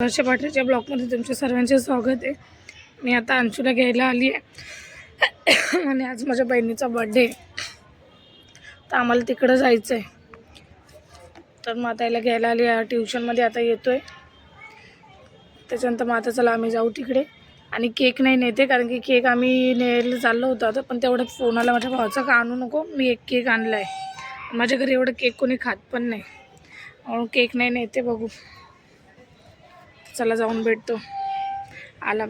वर्षा पाटीलच्या ब्लॉगमध्ये तुमच्या सर्वांचे स्वागत आहे. मी आता अंशूला घ्यायला आली आहे. आणि आज माझ्या बहिणीचा बड्डे तर आम्हाला तिकडं जायचं आहे तर मग आता घ्यायला आली आहे. ट्युशनमध्ये आता येतो आहे त्याच्यानंतर मग आता चला आम्ही जाऊ तिकडे. आणि केक नाही नेते कारण की केक आम्ही न्यायला चाललो होतो आता पण तेवढं फोन आला माझ्या भावाचा का आणू नको? मी एक केक आणला आहे माझ्या घरी एवढं केक कोणी खात पण नाही. म्हणून केक नाही नेते बघू. चला जाऊन भेटतो. आला.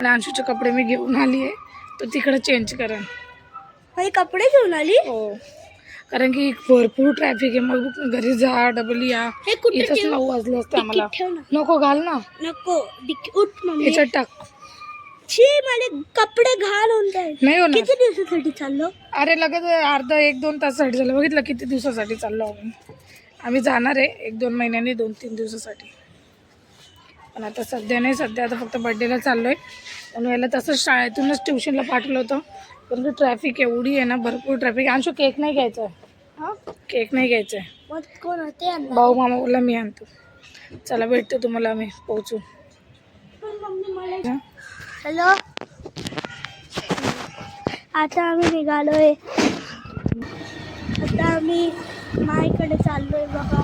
आणि अंशूचे कपडे मी घेऊन आली आहे. तो तिकडे चेंज करेन. काही कपडे घेऊन आली? हो. कारण की भरपूर ट्रॅफिक आहे. मग घरी जा डबल या. हे कुठे इथंच ठेव? नऊ वाजले असते आम्हाला. ठेव ना. नको घाल ना. नको. डिक- उठ मम्मी. याच्यात टाक. छी मला कपडे घाल होते नाही होणार. किती दिवसासाठी चाललो? अरे लगेच अर्धा एक दोन तासासाठी झालं बघितलं किती दिवसासाठी चाललो आम्ही. आम्ही जाणार आहे एक दोन महिन्यांनी दोन तीन दिवसासाठी. पण आता सध्या नाही सध्या आता फक्त बड्डेला चाललो आहे म्हणून याला तसंच शाळेतूनच ट्युशनला पाठवलं होतं. परंतु ट्रॅफिक एवढी आहे ना भरपूर ट्रॅफिक आहे अंशू केक नाही घ्यायचा आहे हां? केक नाही घ्यायचा आहे कोण होते? भाऊ मामा बोलला मी आणतो. चला भेटतो तुम्हाला आम्ही. पोहोचू? हॅलो? आता आम्ही निघालोय. आता आम्ही माईकडे चाललोय बघा.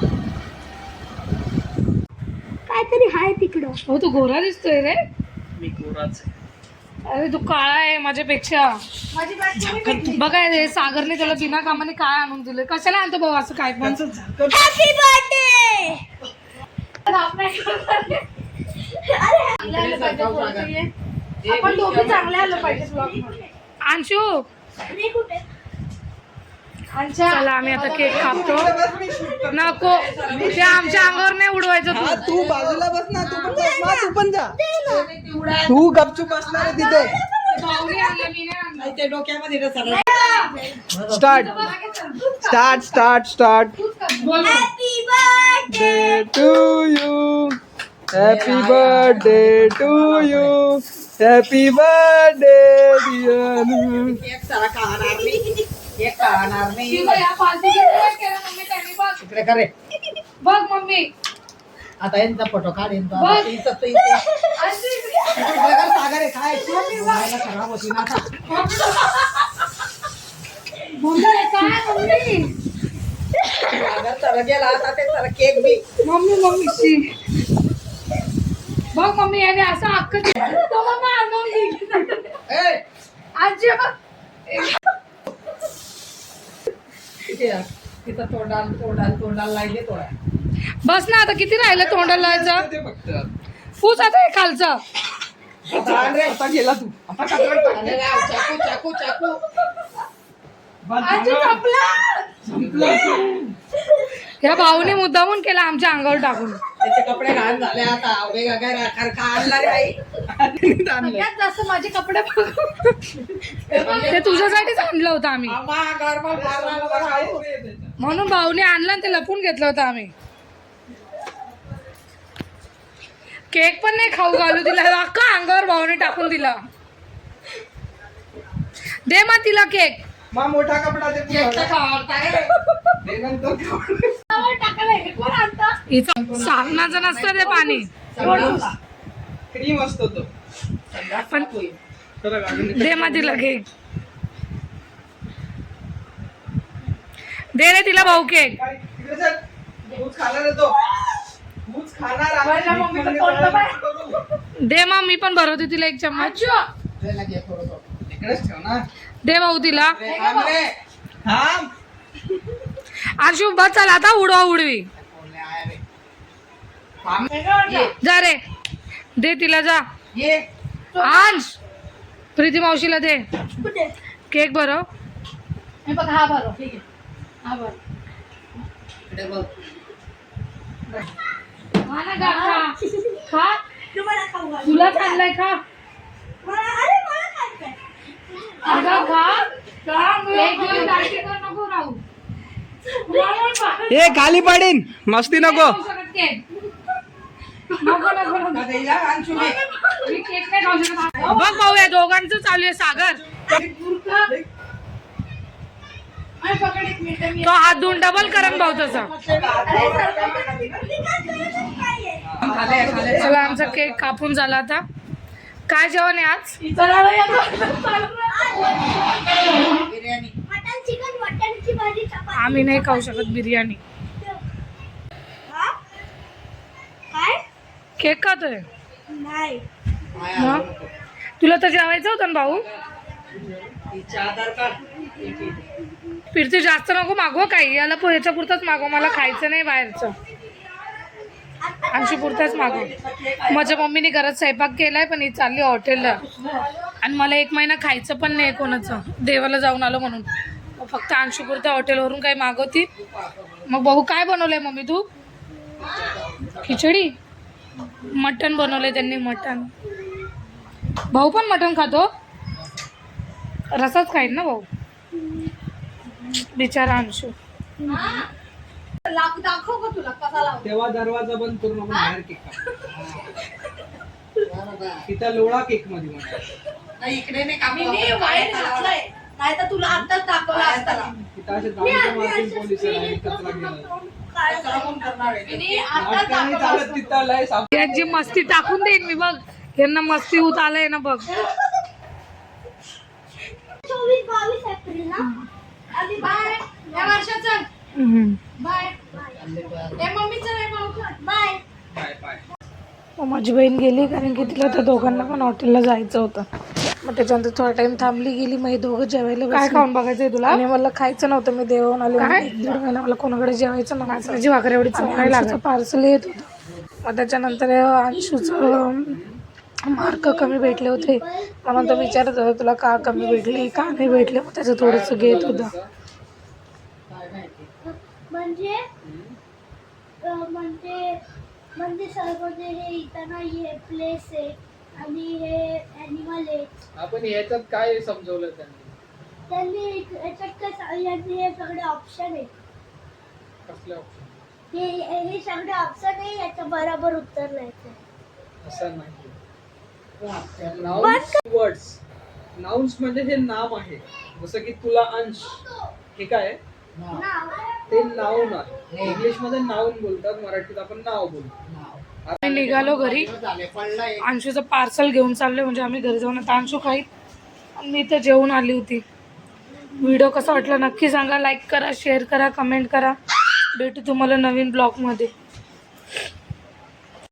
हाय तिकडं. हो तू गोरा दिसतोय रे. मी आहे. अरे तू काळा आहे माझ्यापेक्षा. माझी बॅग बघा हे सागरने त्याला बिना कामाने काय आणून दिलं कशाला आणतो भाऊ असं काय पण? त्याचं झाकण हॅपी बर्थडे आपण दोघे चांगले आलं पाहिजे अंशू! कुठे? चला आम्ही आता केक कापतो नको ते आमच्या अंगावर नाही उडवायचं तू. तू बाजूला बस ना तू पण ना तू पण जा. तू गपचूप असणार आहे तिथे. भाऊने आणलं मी नाही आणलं. स्टार्ट. Start start start. बोल ना. Happy birthday day to you happy birthday to you Shiva, या काय केलं मम्मी त्यांनी बघ. बघ मम्मी आता यांचा फोटो काढ यांचा बघ. इथं इथे. अंशू इकडे. इकडे कर, सागर आहे, काय मोबाईलला खराब होती ना आता. काय मम्मी सागर चला गेला आता ते चला केक बी मम्मी मम्मी शी बघ मम्मी याने असं हक्क दिला. तो मम्मा आणून दिली. ए, आजी बघ तिथं तोंडाला तोंडाला तोंडाला लागले तोडा बस ना आता किती राहिलं तोंडाला लावायचं? ते फक्त फूस आता हे खालचं. आता आता गेला तू. आता काकड टाक. आणि राव, चाकू चाकू चाकू. संपला. या भाऊने मुद्दामून केला आमच्या अंगावर टाकून. त्याचे कपडे घाण झाले आता. वेगळा काय राखार का आणला रे आई आणलंय. सगळ्यात जास्त माझे कपडे बघ. ते तुझ्यासाठीच आणलं होतं आम्ही. आम्हा गरबा मारला बरं आहे. म्हणून भाऊने आणलं आणि ते लपून घेतलं होतं आम्ही. केक पण नाही खाऊ घालू दिला. अख्खा अंगावर भाऊने टाकून दिला. दे मग तिला केक. मा मोठा कपडा दे पुढे. दे नंतर साबणाचं नसतं ते पाणी. क्रीम असतो तो. पण दे मग तिला केक दे रे तिला भाऊ केक. काय? तिकडे चल. तूच खाणार आहे तो. तूच खाणार आहे. दे मग मी पण भरवते तिला एक चम्मच. दे भाऊ तिला. आरशू बस चल आता उडवा उडवी. आहे जा रे. दे तिला जा. अंश प्रीती मावशीला दे. केक भरव हा. बरं ठीक आहे. हा बरं इकडे बघ. खा ना गा, खा. तुला चाललंय खा. अगं खा. नको राहू. ए खाली पाडीन. मस्ती नको. बघ भाऊ या दोघांचं चालू आहे सागर. तो हात धुवून डबल करन भाऊ तसा. चला आमचा केक कापून झाला आता. काय जेवण आहे आज? आम्ही नाही खाऊ शकत बिर्याणी. हा? काय? केक खातोय नाही. मग? तुला तर जेवायचं होतं ना भाऊ? फिरती जास्त नको मागव काही. याला याच्या पुरताच मागव मला खायचं नाही बाहेरचं. अंशी पुरताच मागव माझ्या मम्मीने घरात स्वयंपाक केलाय पण ही चालली हॉटेलला. आणि मला एक महिना खायचं पण नाही कोणाचं. देवाला जाऊन आलो म्हणून. मग फक्त अंशुपुरता हॉटेलवरून काही मागवती. मग भाऊ काय बनवलंय मम्मी तू? खिचडी? मटण बनवलंय त्यांनी मटण. भाऊ पण मटण खातो. रसाच खाईन ना भाऊ? बिचारा अंशू. दाखव का तुला कसा लाव तेव्हा दरवाजा बंद करून बाहेर केक तिथं लोळा केकमध्ये इकडे नाही नाही तर तुला आताच दाखवला असता तिथं असे दांडके मारतील पोलीस आणि कचरा गेला कचरा कोण करणार आहे? मी आताच नाटकाने चालत तिथं लय साप यांची मस्ती टाकून देईन मी बघ. यांना मस्ती होत आलंय ना बघ. चोवीस बावीस एप्रिल ना? आधी बाय. या वर्षाचं हम्म. बाय. ए मम्मीचं नाही भाऊचं बाय. पाय पाय मग माझी बहीण गेली कारण की तिला त्या दोघांना पण हॉटेलला जायचं होतं. मग त्याच्यानंतर थोडा टाइम थांबली गेली मग हे दोघं जेवायला काय खाऊन बघायचंय तुला? आणि मला खायचं नव्हतं मी देवून आले. एक दीड महिना मला कोणाकडे जेवायचं नव्हतं. माझी भाकर एवढी लागत पार्सल येत होतं. मग त्याच्यानंतर अंशूचं मार्क कमी भेटले होते. म्हणून तो विचारत होता तुला का कमी भेटले? का नाही भेटले? मग त्याचं थोडंसं घेत होतं. म्हणजे अं, म्हणजे म्हणजे सर म्हणजे हे इथं ना हे प्लेस आहे. आणि हे ॲनिमल आहे. आपण ह्याच्यात काय समजवलं त्यांनी? त्यांनी एक- याच्यात काय सा- यांनी हे सगळे ऑप्शन आहे. कसले ऑप्शन हे हे सगळे ऑप्शन आहे याचं बरोबर उत्तर लिहायचं असं नाही. नाउन्स वर्ड्स नाउन्स म्हणजे हे नाम आहे. जसं की तुला अंश. हे काय नाव. ते नाऊन आहे इंग्लिशमध्ये नाऊन बोलतात मराठीत आपण नाव बोलतो. आम्ही निघालो घरी. अंशूचं पार्सल घेऊन चाललो म्हणजे आम्ही घरी जाऊन आता अंशू खाईत आणि मी इथं जेवून आली होती. व्हिडिओ कसा वाटला नक्की सांगा लाईक करा शेअर करा कमेंट करा. भेटू तुम्हाला नवीन ब्लॉगमध्ये